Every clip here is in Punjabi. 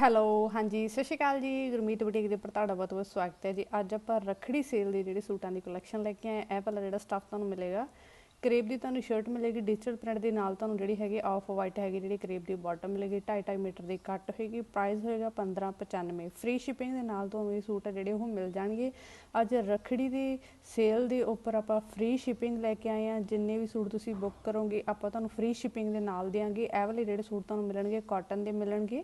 ਹੈਲੋ, ਹਾਂਜੀ, ਸਤਿ ਸ਼੍ਰੀ ਅਕਾਲ ਜੀ। ਗੁਰਮੀਤ ਬੁਟੀਕ ਦੇ ਉੱਪਰ ਤੁਹਾਡਾ ਬਹੁਤ ਬਹੁਤ ਸਵਾਗਤ ਹੈ ਜੀ। ਅੱਜ ਆਪਾਂ ਰੱਖੜੀ ਸੇਲ ਦੇ ਜਿਹੜੇ ਸੂਟਾਂ ਦੀ ਕਲੈਕਸ਼ਨ ਲੈ ਕੇ ਆਏ ਇਹ ਵਾਲਾ ਜਿਹੜਾ ਸਟੱਫ ਤੁਹਾਨੂੰ ਮਿਲੇਗਾ ਕਰੇਬ ਦੀ ਤੁਹਾਨੂੰ ਸ਼ਰਟ ਮਿਲੇਗੀ ਡਿਜੀਟਲ ਪ੍ਰਿੰਟ ਦੇ ਨਾਲ ਤੁਹਾਨੂੰ ਜਿਹੜੀ ਹੈਗੀ ਆਫ ਵਾਈਟ ਹੈਗੀ, ਜਿਹੜੀ ਕਰੇਬ ਦੀ ਬਾਟਮ ਮਿਲੇਗੀ 2.5 ਮੀਟਰ ਦੀ ਕੱਟ ਹੋਏਗੀ ਪ੍ਰਾਈਸ ਹੋਏਗਾ 1595 ਫ੍ਰੀ ਸ਼ਿਪਿੰਗ ਦੇ ਨਾਲ ਤੁਹਾਨੂੰ ਇਹ ਸੂਟ ਆ ਜਿਹੜੇ ਉਹ ਮਿਲ ਜਾਣਗੇ। ਅੱਜ ਰੱਖੜੀ ਦੀ ਸੇਲ ਦੇ ਉੱਪਰ ਆਪਾਂ ਫ੍ਰੀ ਸ਼ਿਪਿੰਗ ਲੈ ਕੇ ਆਏ ਆ ਜਿੰਨੇ ਵੀ ਸੂਟ ਤੁਸੀਂ ਬੁੱਕ ਕਰੋਗੇ, ਆਪਾਂ ਤੁਹਾਨੂੰ ਫ੍ਰੀ ਸ਼ਿਪਿੰਗ ਦੇ ਨਾਲ ਦੇਾਂਗੇ ਇਹ ਵਾਲੇ ਜਿਹੜੇ ਸੂਟ ਤੁਹਾਨੂੰ ਮਿਲਣਗੇ ਕਾਟਨ ਦੇ ਮਿਲਣਗੇ।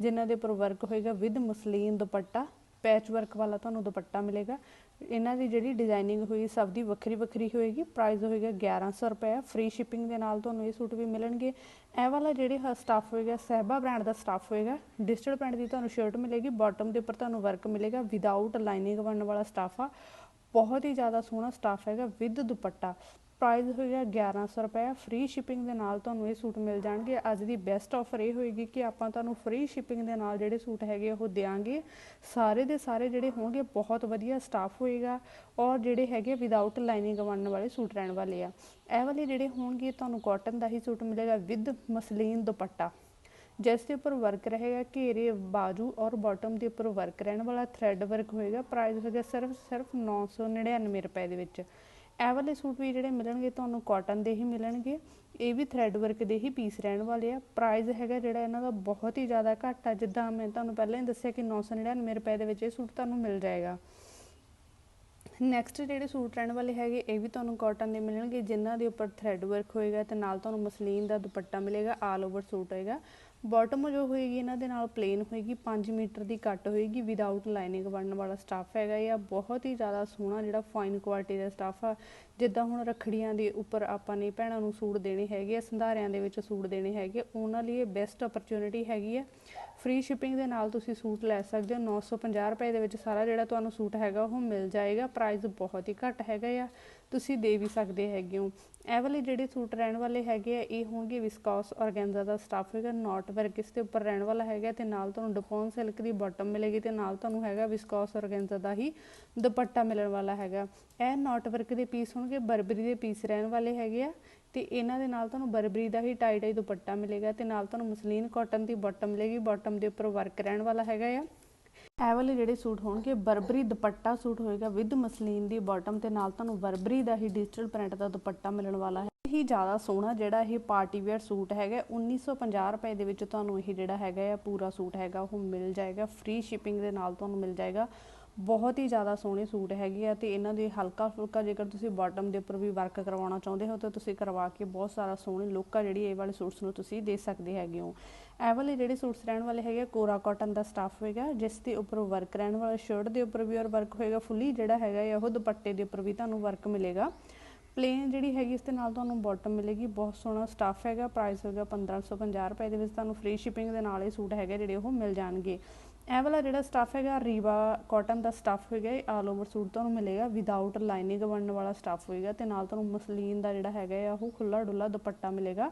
ਜਿਨ੍ਹਾਂ ਦੇ ਉੱਪਰ ਵਰਕ ਹੋਏਗਾ with muslin dupatta patch work ਵਾਲਾ ਤੁਹਾਨੂੰ ਦੁਪੱਟਾ ਮਿਲੇਗਾ। ਇਹਨਾਂ ਦੀ ਜਿਹੜੀ ਡਿਜ਼ਾਈਨਿੰਗ ਹੋਈ ਸਭ ਦੀ ਵੱਖਰੀ ਵੱਖਰੀ ਹੋਏਗੀ। ਪ੍ਰਾਈਸ ਹੋਏਗਾ 1100 ਰੁਪਏ ਫ੍ਰੀ ਸ਼ਿਪਿੰਗ ਦੇ ਨਾਲ ਤੁਹਾਨੂੰ ਇਹ ਸੂਟ ਵੀ ਮਿਲਣਗੇ। ਇਹ ਵਾਲਾ ਜਿਹੜੇ ਸਟਾਫ ਹੋਏਗਾ, ਸਹਿਬਾ ਬ੍ਰਾਂਡ ਦਾ ਸਟਾਫ ਹੋਏਗਾ। ਡਿਜੀਟਲ ਪ੍ਰਿੰਟ ਦੀ ਤੁਹਾਨੂੰ ਸ਼ਰਟ ਮਿਲੇਗੀ ਬਾਟਮ ਦੇ ਉੱਪਰ ਤੁਹਾਨੂੰ ਵਰਕ ਮਿਲੇਗਾ। ਵਿਦਆਊਟ ਲਾਈਨਿੰਗ ਬਣਨ ਵਾਲਾ ਸਟਾਫ ਆ। ਬਹੁਤ ਹੀ ਜ਼ਿਆਦਾ ਸੋਹਣਾ ਸਟਾਫ ਹੈਗਾ ਵਿਦ ਦੁਪੱਟਾ। ਪ੍ਰਾਈਸ ਹੋਏਗਾ 1100 ਰੁਪਏ। ਫ੍ਰੀ ਸ਼ਿਪਿੰਗ ਦੇ ਨਾਲ ਤੁਹਾਨੂੰ ਇਹ ਸੂਟ ਮਿਲ ਜਾਣਗੇ। ਅੱਜ ਦੀ ਬੈਸਟ ਆਫਰ ਇਹ ਹੋਏਗੀ ਕਿ ਆਪਾਂ ਤੁਹਾਨੂੰ ਫ੍ਰੀ ਸ਼ਿਪਿੰਗ ਦੇ ਨਾਲ ਜਿਹੜੇ ਸੂਟ ਹੈਗੇ ਉਹ ਦੇਾਂਗੇ ਸਾਰੇ ਦੇ ਸਾਰੇ ਜਿਹੜੇ ਹੋਣਗੇ, ਬਹੁਤ ਵਧੀਆ ਸਟਾਫ ਹੋਏਗਾ ਔਰ ਜਿਹੜੇ ਹੈਗੇ ਵਿਦਆਊਟ ਲਾਈਨਿੰਗ ਬਣਨ ਵਾਲੇ ਸੂਟ ਰਹਿਣ ਵਾਲੇ ਆ। ਇਹ ਵਾਲੇ ਜਿਹੜੇ ਹੋਣਗੇ, ਤੁਹਾਨੂੰ ਕਾਟਨ ਦਾ ਹੀ ਸੂਟ ਮਿਲੇਗਾ ਵਿਦ ਮਸਲੀਨ ਦੁਪੱਟਾ। ਜਿਸ ਦੇ ਉੱਪਰ ਵਰਕ ਰਹੇਗਾ, ਘੇਰੇ, ਬਾਜੂ ਔਰ ਬਾਟਮ ਦੇ ਉੱਪਰ ਵਰਕ ਰਹਿਣ ਵਾਲਾ ਥ੍ਰੈਡ ਵਰਕ ਹੋਏਗਾ। ਪ੍ਰਾਈਸ ਹੋਏਗਾ ਸਿਰਫ ਸਿਰਫ 999 ਰੁਪਏ ਦੇ ਵਿੱਚ। ਇਹ ਵਾਲੇ ਸੂਟ ਵੀ ਜਿਹੜੇ ਮਿਲਣਗੇ ਤੁਹਾਨੂੰ ਕਾਟਨ ਦੇ ਹੀ ਮਿਲਣਗੇ। ਇਹ ਵੀ ਥ੍ਰੈਡ ਵਰਕ ਦੇ ਹੀ ਪੀਸ ਰਹਿਣ ਵਾਲੇ ਆ। ਪ੍ਰਾਈਸ ਹੈਗਾ ਜਿਹੜਾ ਇਹਨਾਂ ਦਾ ਬਹੁਤ ਹੀ ਜ਼ਿਆਦਾ ਘੱਟ ਆ। ਜਿੱਦਾਂ ਮੈਂ ਤੁਹਾਨੂੰ ਪਹਿਲਾਂ ਹੀ ਦੱਸਿਆ ਕਿ 999 ਰੁਪਏ ਦੇ ਵਿੱਚ ਇਹ ਸੂਟ ਤੁਹਾਨੂੰ ਮਿਲ ਜਾਏਗਾ। ਨੈਕਸਟ ਜਿਹੜੇ ਸੂਟ ਰਹਿਣ ਵਾਲੇ ਹੈਗੇ, ਇਹ ਵੀ ਤੁਹਾਨੂੰ ਕਾਟਨ ਦੇ ਮਿਲਣਗੇ। ਜਿਨ੍ਹਾਂ ਦੇ ਉੱਪਰ ਥ੍ਰੈਡ ਵਰਕ ਹੋਏਗਾ ਤੇ ਨਾਲ ਤੁਹਾਨੂੰ ਮਸਲੀਨ ਦਾ ਦੁਪੱਟਾ ਮਿਲੇਗਾ ਆਲ ਓਵਰ ਸੂਟ ਹੋਏਗਾ। ਬਾਟਮ ਜੋ ਹੋਏਗੀ, ਇਹਨਾਂ ਦੇ ਨਾਲ ਪਲੇਨ ਹੋਏਗੀ 5 ਮੀਟਰ ਦੀ ਕੱਟ ਹੋਏਗੀ ਵਿਦਆਊਟ ਲਾਈਨਿੰਗ ਬਣਨ ਵਾਲਾ ਸਟਾਫ ਹੈਗਾ ਇਹ ਬਹੁਤ ਹੀ ਜ਼ਿਆਦਾ ਸੋਹਣਾ ਜਿਹੜਾ ਫਾਈਨ ਕੁਆਲਿਟੀ ਦਾ ਸਟਾਫ ਆ। ਜਿੱਦਾਂ ਹੁਣ ਰਖੜੀਆਂ ਦੇ ਉੱਪਰ ਆਪਾਂ ਨੇ ਭੈਣਾਂ ਨੂੰ ਸੂਟ ਦੇਣੇ ਹੈਗੇ ਆ, ਸੰਧਾਰਿਆਂ ਦੇ ਵਿੱਚ ਸੂਟ ਦੇਣੇ ਹੈਗੇ ਉਹਨਾਂ ਲਈ ਇਹ ਬੈਸਟ ਓਪਰਚ्युनिटी ਹੈਗੀ ਆ। ਫ੍ਰੀ ਸ਼ਿਪਿੰਗ ਦੇ ਨਾਲ ਤੁਸੀਂ ਸੂਟ ਲੈ ਸਕਦੇ ਹੋ। 950 ਰੁਪਏ ਦੇ ਵਿੱਚ ਸਾਰਾ ਜਿਹੜਾ ਤੁਹਾਨੂੰ ਸੂਟ ਹੈਗਾ, ਉਹ ਮਿਲ ਜਾਏਗਾ। ਪ੍ਰਾਈਸ ਬਹੁਤ ਹੀ ਘੱਟ ਹੈਗਾ ਆ। ਤੁਸੀਂ ਦੇ ਵੀ ਸਕਦੇ ਹੈਗੇ ਹੋ। ਇਹ ਵਾਲੇ ਜਿਹੜੇ ਸੂਟ ਰਹਿਣ ਵਾਲੇ ਹੈਗੇ ਆ, ਇਹ ਹੋਣਗੇ ਵਿਸਕੌਸ ਔਰਗੈਂਜ਼ਾ ਦਾ ਸਟਾਫ ਹੈਗਾ ਨਾਟ ਵਰਕ ਇਸ ਦੇ ਉੱਪਰ ਰਹਿਣ ਵਾਲਾ ਹੈਗਾ ਤੇ ਨਾਲ ਤੁਹਾਨੂੰ ਡਪੋਨ ਸਿਲਕ ਦੀ ਬਾਟਮ ਮਿਲੇਗੀ ਤੇ ਨਾਲ ਤੁਹਾਨੂੰ ਹੈਗਾ ਵਿਸਕੌਸ ਔਰਗੈਂਜ਼ਾ ਦਾ ਹੀ ਦੁਪੱਟਾ ਮਿਲਣ ਵਾਲਾ ਹੈਗਾ। ਇਹ ਨਾਟ ਵਰਕ ਦੇ ਪੀਸ ਹੋਣਗੇ, ਬਰਬਰੀ ਦੇ ਪੀਸ ਰਹਿਣ ਵਾਲੇ ਹੈਗੇ ਆ ਤੇ ਇਹਨਾਂ ਦੇ ਨਾਲ ਤੁਹਾਨੂੰ ਬਰਬਰੀ ਦਾ ਹੀ ਟਾਈ ਟਾਈ ਦੁਪੱਟਾ ਮਿਲੇਗਾ ਤੇ ਨਾਲ ਤੁਹਾਨੂੰ ਮਸਲੀਨ ਕਾਟਨ ਦੀ ਬਾਟਮ ਮਿਲੇਗੀ ਬਾਟਮ ਦੇ ਉੱਪਰ ਵਰਕ ਰਹਿਣ ਵਾਲਾ ਹੈਗਾ ਆ। ਇਹ ਵਾਲੇ ਜਿਹੜੇ ਸੂਟ ਹੋਣਗੇ, ਬਰਬਰੀ ਦੁਪੱਟਾ ਸੂਟ ਹੋਏਗਾ ਵਿਦ ਮਸਲੀਨ ਦੀ ਬਾਟਮ ਤੇ ਨਾਲ ਤੁਹਾਨੂੰ ਬਰਬਰੀ ਦਾ ਹੀ ਡਿਜੀਟਲ ਪ੍ਰਿੰਟ ਦਾ ਦੁਪੱਟਾ ਮਿਲਣ ਵਾਲਾ ਹੈ। ਹੀ ਜ਼ਿਆਦਾ ਸੋਹਣਾ ਜਿਹੜਾ ਇਹ ਪਾਰਟੀ ਵੇਅਰ ਸੂਟ ਹੈਗਾ 1950 ਰੁਪਏ ਦੇ ਵਿੱਚ ਤੁਹਾਨੂੰ ਇਹ ਜਿਹੜਾ ਹੈਗਾ ਆ, ਪੂਰਾ ਸੂਟ ਹੈਗਾ, ਉਹ ਮਿਲ ਜਾਏਗਾ ਫ੍ਰੀ ਸ਼ਿਪਿੰਗ ਦੇ ਨਾਲ ਤੁਹਾਨੂੰ ਮਿਲ ਜਾਏਗਾ। ਬਹੁਤ ਹੀ ਜ਼ਿਆਦਾ ਸੋਹਣੇ ਸੂਟ ਹੈਗੇ ਆ ਤੇ ਇਹਨਾਂ ਦੇ ਹਲਕਾ ਫੁਲਕਾ ਜੇਕਰ ਤੁਸੀਂ ਬਾਟਮ ਦੇ ਉੱਪਰ ਵੀ ਵਰਕ ਕਰਵਾਉਣਾ ਚਾਹੁੰਦੇ ਹੋ ਤਾਂ ਤੁਸੀਂ ਕਰਵਾ ਕੇ ਬਹੁਤ ਸਾਰਾ ਸੋਹਣੇ ਲੁੱਕ ਆ ਜਿਹੜੀ ਇਹ ਵਾਲੇ ਸੂਟਸ ਨੂੰ ਤੁਸੀਂ ਦੇ ਸਕਦੇ ਹੈਗੇ ਹੋ। ਇਹ ਵਾਲੇ ਜਿਹੜੇ ਸੂਟਸ ਰਹਿਣ ਵਾਲੇ ਹੈਗੇ ਕੋਰਾ ਕਾਟਨ ਦਾ ਸਟਾਫ ਹੋਏਗਾ ਜਿਸ ਦੇ ਉੱਪਰ ਵਰਕ ਰਹਿਣ ਵਾਲਾ ਸ਼ਰਟ ਦੇ ਉੱਪਰ ਵੀ ਔਰ ਵਰਕ ਹੋਏਗਾ, ਫੁੱਲੀ ਜਿਹੜਾ ਹੈਗਾ ਉਹ ਦੁਪੱਟੇ ਦੇ ਉੱਪਰ ਵੀ ਤੁਹਾਨੂੰ ਵਰਕ ਮਿਲੇਗਾ। ਪਲੇਨ ਜਿਹੜੀ ਹੈਗੀ ਇਸ ਦੇ ਨਾਲ ਤੁਹਾਨੂੰ ਬਾਟਮ ਮਿਲੇਗੀ, ਬਹੁਤ ਸੋਹਣਾ ਸਟਾਫ ਹੈਗਾ ਪ੍ਰਾਈਸ ਹੋਏਗਾ 1550 ਰੁਪਏ ਦੇ ਵਿੱਚ ਤੁਹਾਨੂੰ ਫ੍ਰੀ ਸ਼ਿਪਿੰਗ ਦੇ ਨਾਲ ਇਹ ਸੂਟ ਹੈਗੇ ਜਿਹੜੇ ਉਹ ਮਿਲ ਜਾਣਗੇ। ਇਹ ਵਾਲਾ ਜਿਹੜਾ ਸਟਾਫ ਹੈਗਾ, ਰੀਵਾ ਕਾਟਨ ਦਾ ਸਟਾਫ ਹੋਏਗਾ ਇਹ ਆਲ ਓਵਰ ਸੂਟ ਤੁਹਾਨੂੰ ਮਿਲੇਗਾ ਵਿਦਆਊਟ ਲਾਈਨਿੰਗ ਬਣਨ ਵਾਲਾ ਸਟਾਫ ਹੋਏਗਾ ਤੇ ਨਾਲ ਤੁਹਾਨੂੰ ਮਸਲੀਨ ਦਾ ਜਿਹੜਾ ਹੈਗਾ ਆ, ਉਹ ਖੁੱਲਾ ਡੁੱਲਾ ਦੁਪੱਟਾ ਮਿਲੇਗਾ।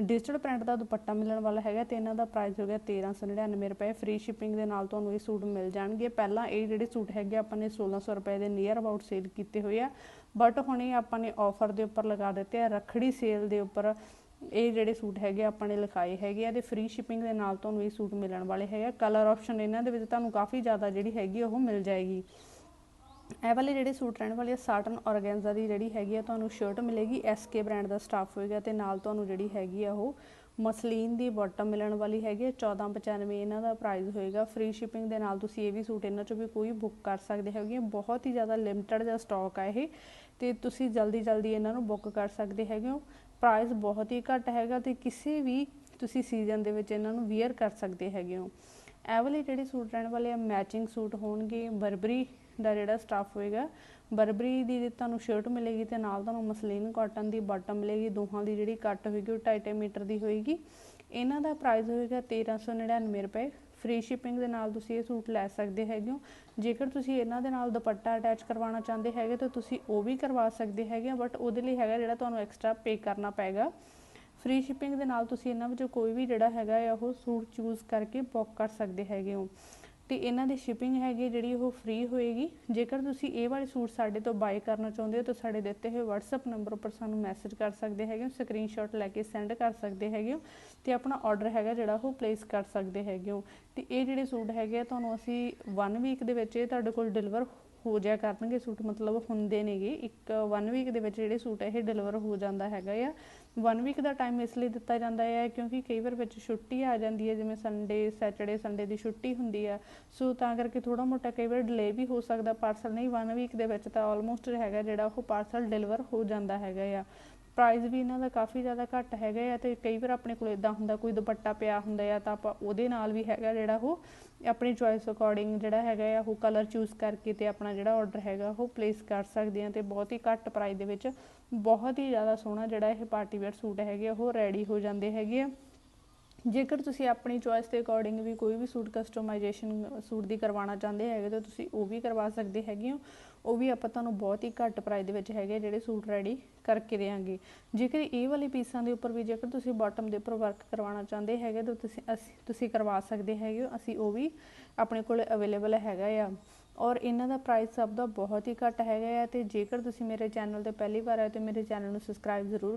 ਡਿਜੀਟਲ ਪ੍ਰਿੰਟ ਦਾ ਦੁਪੱਟਾ ਮਿਲਣ ਵਾਲਾ ਹੈਗਾ ਤੇ ਇਹਨਾਂ ਦਾ ਪ੍ਰਾਈਸ ਹੋ ਗਿਆ 1399 ਰੁਪਏ। ਫ੍ਰੀ ਸ਼ਿਪਿੰਗ ਦੇ ਨਾਲ ਤੁਹਾਨੂੰ ਇਹ ਸੂਟ ਮਿਲ ਜਾਣਗੇ। ਪਹਿਲਾਂ ਇਹ ਜਿਹੜੇ ਸੂਟ ਹੈਗੇ ਆਪਾਂ ਨੇ 1600 ਰੁਪਏ ਦੇ ਨੀਅਰ ਅਬਾਊਟ ਸੇਲ ਕੀਤੇ ਹੋਏ ਆ। ਬਟ ਹੁਣ ਇਹ ਆਪਾਂ ਨੇ ਆਫਰ ਦੇ ਉੱਪਰ ਲਗਾ ਦਿੱਤੇ ਆ, ਰੱਖੜੀ ਸੇਲ ਦੇ ਉੱਪਰ। ਇਹ ਜਿਹੜੇ ਸੂਟ ਹੈਗੇ ਆਪਾਂ ਨੇ ਲਿਖਾਏ ਹੈਗੇ ਆ ਤੇ ਫ੍ਰੀ ਸ਼ਿਪਿੰਗ ਦੇ ਨਾਲ ਤੁਹਾਨੂੰ ਇਹ ਸੂਟ ਮਿਲਣ ਵਾਲੇ ਹੈਗੇ ਕਲਰ ਆਪਸ਼ਨ ਇਹਨਾਂ ਦੇ ਵਿੱਚ ਤੁਹਾਨੂੰ ਕਾਫੀ ਜ਼ਿਆਦਾ ਜਿਹੜੀ ਹੈਗੀ ਉਹ ਮਿਲ ਜਾਏਗੀ। ਇਹ ਵਾਲੇ ਜਿਹੜੇ ਸੂਟ ਰਹਿਣ ਵਾਲੇ ਆ ਸਾਟਨ ਔਰਗੈਂਜ਼ਾ ਦੀ ਜਿਹੜੀ ਹੈਗੀ ਆ, ਤੁਹਾਨੂੰ ਸ਼ਰਟ ਮਿਲੇਗੀ। ਐਸਕੇ ਬ੍ਰਾਂਡ ਦਾ ਸਟਾਫ ਹੋਏਗਾ ਤੇ ਨਾਲ ਤੁਹਾਨੂੰ ਜਿਹੜੀ ਹੈਗੀ ਆ, ਉਹ ਮਸਲੀਨ ਦੀ ਬਾਟਮ ਮਿਲਣ ਵਾਲੀ ਹੈਗੀ 1495 ਇਹਨਾਂ ਦਾ ਪ੍ਰਾਈਸ ਹੋਏਗਾ। ਫ੍ਰੀ ਸ਼ਿਪਿੰਗ ਦੇ ਨਾਲ ਤੁਸੀਂ ਇਹ ਵੀ ਸੂਟ ਇਹਨਾਂ ਚੋਂ ਵੀ ਕੋਈ ਬੁੱਕ ਕਰ ਸਕਦੇ ਹੈਗੇ ਬਹੁਤ ਹੀ ਜ਼ਿਆਦਾ ਲਿਮਟਿਡ ਜਿਹਾ ਸਟਾਕ ਆ ਇਹ ਤੇ ਤੁਸੀਂ ਜਲਦੀ ਜਲਦੀ ਇਹਨਾਂ ਨੂੰ ਬੁੱਕ ਕਰ ਸਕਦੇ ਹੈਗੇ ਹੋ। ਪ੍ਰਾਈਸ ਬਹੁਤ ਹੀ ਘੱਟ ਹੈਗਾ ਤੇ ਕਿਸੇ ਵੀ ਤੁਸੀਂ ਸੀਜ਼ਨ ਦੇ ਵਿੱਚ ਇਹਨਾਂ ਨੂੰ ਵੇਅਰ ਕਰ ਸਕਦੇ ਹੈਗੇ ਹੋ। ਇਹ ਵਾਲੇ ਜਿਹੜੇ ਸੂਟ ਰਹਿਣ ਵਾਲੇ ਆ ਮੈਚਿੰਗ ਸੂਟ ਹੋਣਗੇ, ਬਰਬਰੀ ਦਾ ਜਿਹੜਾ ਸਟਾਫ ਹੋਏਗਾ, ਬਰਬਰੀ ਦੀ ਤੁਹਾਨੂੰ ਸ਼ਰਟ ਮਿਲੇਗੀ ਤੇ ਨਾਲ ਤੁਹਾਨੂੰ ਮਸਲੀਨ ਕਾਟਨ ਦੀ ਬਾਟਮ ਮਿਲੇਗੀ, ਦੋਹਾਂ ਦੀ ਜਿਹੜੀ ਕੱਟ ਹੋਏਗੀ ਉਹ 2.5 ਮੀਟਰ ਦੀ ਹੋਏਗੀ। ਇਹਨਾਂ ਦਾ ਪ੍ਰਾਈਸ ਹੋਏਗਾ 1399 ਰੁਪਏ ਫ੍ਰੀ ਸ਼ਿਪਿੰਗ ਦੇ ਨਾਲ ਤੁਸੀਂ ਇਹ ਸੂਟ ਲੈ ਸਕਦੇ ਹੈਗੇ ਹੋ। ਜੇਕਰ ਤੁਸੀਂ ਇਹਨਾਂ ਦੇ ਨਾਲ ਦੁਪੱਟਾ ਅਟੈਚ ਕਰਵਾਉਣਾ ਚਾਹੁੰਦੇ ਹੈਗੇ ਤਾਂ ਤੁਸੀਂ ਉਹ ਵੀ ਕਰਵਾ ਸਕਦੇ ਹੈਗੇ ਹੋ ਬਟ ਉਹਦੇ ਲਈ ਹੈਗਾ ਜਿਹੜਾ ਤੁਹਾਨੂੰ ਐਕਸਟਰਾ ਪੇ ਕਰਨਾ ਪਏਗਾ। ਫ੍ਰੀ ਸ਼ਿਪਿੰਗ ਦੇ ਨਾਲ ਤੁਸੀਂ ਇਹਨਾਂ ਵਿੱਚੋਂ ਕੋਈ ਵੀ ਜਿਹੜਾ ਹੈਗਾ ਆ ਉਹ ਸੂਟ ਚੂਜ਼ ਕਰਕੇ ਬੁੱਕ ਕਰ ਸਕਦੇ ਹੈਗੇ ਹੋ। ਤੇ ਇਹਨਾਂ ਦੀ ਸ਼ਿਪਿੰਗ ਹੈਗੀ ਜਿਹੜੀ ਉਹ ਫ੍ਰੀ ਹੋਏਗੀ। ਜੇਕਰ ਤੁਸੀਂ ਇਹ ਵਾਲੇ ਸੂਟ ਸਾਡੇ ਤੋਂ ਬਾਏ ਕਰਨਾ ਚਾਹੁੰਦੇ ਹੋ ਤਾਂ ਸਾਡੇ ਦਿੱਤੇ ਹੋਏ WhatsApp ਨੰਬਰ ਉੱਪਰ ਸਾਨੂੰ ਮੈਸੇਜ ਕਰ ਸਕਦੇ ਹੈਗੇ ਹੋ ਸਕਰੀਨਸ਼ਾਟ ਲੈ ਕੇ ਸੈਂਡ ਕਰ ਸਕਦੇ ਹੈਗੇ ਹੋ ਤੇ ਆਪਣਾ ਆਰਡਰ ਹੈਗਾ ਜਿਹੜਾ ਉਹ ਪਲੇਸ ਕਰ ਸਕਦੇ ਹੈਗੇ ਹੋ। ਤੇ ਇਹ ਜਿਹੜੇ ਸੂਟ ਹੈਗੇ ਆ, ਤੁਹਾਨੂੰ ਅਸੀਂ 1 ਵੀਕ ਦੇ ਵਿੱਚ ਇਹ ਤੁਹਾਡੇ ਕੋਲ ਡਿਲੀਵਰ ਹੋ ਜਾਇਆ ਕਰਨਗੇ ਸੂਟ, ਮਤਲਬ ਹੁੰਦੇ ਨੇਗੇ। ਇੱਕ 1 ਵੀਕ ਦੇ ਵਿੱਚ ਜਿਹੜੇ ਸੂਟ ਇਹ ਡਿਲੀਵਰ ਹੋ ਜਾਂਦਾ ਹੈਗਾ ਆ। 1 ਵੀਕ ਦਾ ਟਾਈਮ ਇਸ ਲਈ ਦਿੱਤਾ ਜਾਂਦਾ ਹੈ ਕਿਉਂਕਿ ਕਈ ਵਾਰ ਵਿੱਚ ਛੁੱਟੀ ਆ ਜਾਂਦੀ ਹੈ ਜਿਵੇਂ ਸੰਡੇ ਸੈਟਰਡੇ ਸੰਡੇ ਦੀ ਛੁੱਟੀ ਹੁੰਦੀ ਆ। ਸੋ ਤਾਂ ਕਰਕੇ ਥੋੜਾ ਮੋਟਾ ਕਈ ਵਾਰ ਡਿਲੇ ਵੀ ਹੋ ਸਕਦਾ ਪਾਰਸਲ ਨਹੀਂ 1 ਵੀਕ ਦੇ ਵਿੱਚ ਤਾਂ ਆਲਮੋਸਟ ਹੈਗਾ ਜਿਹੜਾ ਉਹ ਪਾਰਸਲ ਡਿਲੀਵਰ ਹੋ ਜਾਂਦਾ ਹੈਗਾ ਆ। ਪ੍ਰਾਈਸ ਵੀ ਇਹਨਾਂ ਦਾ ਕਾਫੀ ਜ਼ਿਆਦਾ ਘੱਟ ਹੈਗਾ ਆ ਤੇ ਕਈ ਵਾਰ ਆਪਣੇ ਕੋਲ ਇਦਾਂ ਹੁੰਦਾ ਕੋਈ ਦੁਪੱਟਾ ਪਿਆ ਹੁੰਦਾ ਆ ਤਾਂ ਆਪਾਂ ਉਹਦੇ ਨਾਲ ਵੀ ਹੈਗਾ ਜਿਹੜਾ ਉਹ ਆਪਣੀ ਚੋਇਸ ਅਕੋਰਡਿੰਗ ਜਿਹੜਾ ਹੈਗਾ ਆ ਉਹ ਕਲਰ ਚੂਜ਼ ਕਰਕੇ ਤੇ ਆਪਣਾ ਜਿਹੜਾ ਆਰਡਰ ਹੈਗਾ ਉਹ ਪਲੇਸ ਕਰ ਸਕਦੇ ਆ ਤੇ ਬਹੁਤ ਹੀ ਘੱਟ ਪ੍ਰਾਈਸ ਦੇ ਵਿੱਚ ਬਹੁਤ ਹੀ ਜ਼ਿਆਦਾ ਸੋਹਣਾ ਜਿਹੜਾ ਇਹ ਪਾਰਟੀ ਵੇਅਰ ਸੂਟ ਹੈਗੇ ਆ, ਉਹ ਰੈਡੀ ਹੋ ਜਾਂਦੇ ਹੈਗੇ ਆ। ਜੇਕਰ ਤੁਸੀਂ ਆਪਣੀ ਚੋਇਸ ਦੇ ਅਕੋਰਡਿੰਗ ਵੀ ਕੋਈ ਵੀ ਸੂਟ ਕਸਟਮਾਈਜੇਸ਼ਨ ਸੂਟ ਦੀ ਕਰਵਾਉਣਾ ਚਾਹੁੰਦੇ ਹੈਗੇ, ਤਾਂ ਤੁਸੀਂ ਉਹ ਵੀ ਕਰਵਾ ਸਕਦੇ ਹੈਗੇ ਹੋ। ਉਹ ਵੀ ਆਪਾਂ ਤੁਹਾਨੂੰ ਬਹੁਤ ਹੀ ਘੱਟ ਪ੍ਰਾਈਸ ਦੇ ਵਿੱਚ ਹੈਗੇ ਜਿਹੜੇ ਸੂਟ ਰੈਡੀ ਕਰਕੇ ਦੇਵਾਂਗੇ ਜੇਕਰ ਇਹ ਵਾਲੇ ਪੀਸਾਂ ਦੇ ਉੱਪਰ ਵੀ ਜੇਕਰ ਤੁਸੀਂ ਬਾਟਮ ਦੇ ਉੱਪਰ ਵਰਕ ਕਰਵਾਉਣਾ ਚਾਹੁੰਦੇ ਹੈਗੇ, ਤਾਂ ਤੁਸੀਂ ਅਸੀਂ, ਤੁਸੀਂ ਕਰਵਾ ਸਕਦੇ ਹੈਗੇ ਹੋ। ਅਸੀਂ ਉਹ ਵੀ ਆਪਣੇ ਕੋਲ ਅਵੇਲੇਬਲ ਹੈਗਾ ਆ। ਔਰ ਇਹਨਾਂ ਦਾ ਪ੍ਰਾਈਸ ਸਭ ਦਾ ਬਹੁਤ ਹੀ ਘੱਟ ਹੈਗਾ ਆ, ਤੇ ਜੇਕਰ ਤੁਸੀਂ ਮੇਰੇ ਚੈਨਲ ਤੇ ਪਹਿਲੀ ਵਾਰ ਆਏ ਤੇ ਮੇਰੇ ਚੈਨਲ ਨੂੰ ਸਬਸਕ੍ਰਾਈਬ ਜ਼ਰੂਰ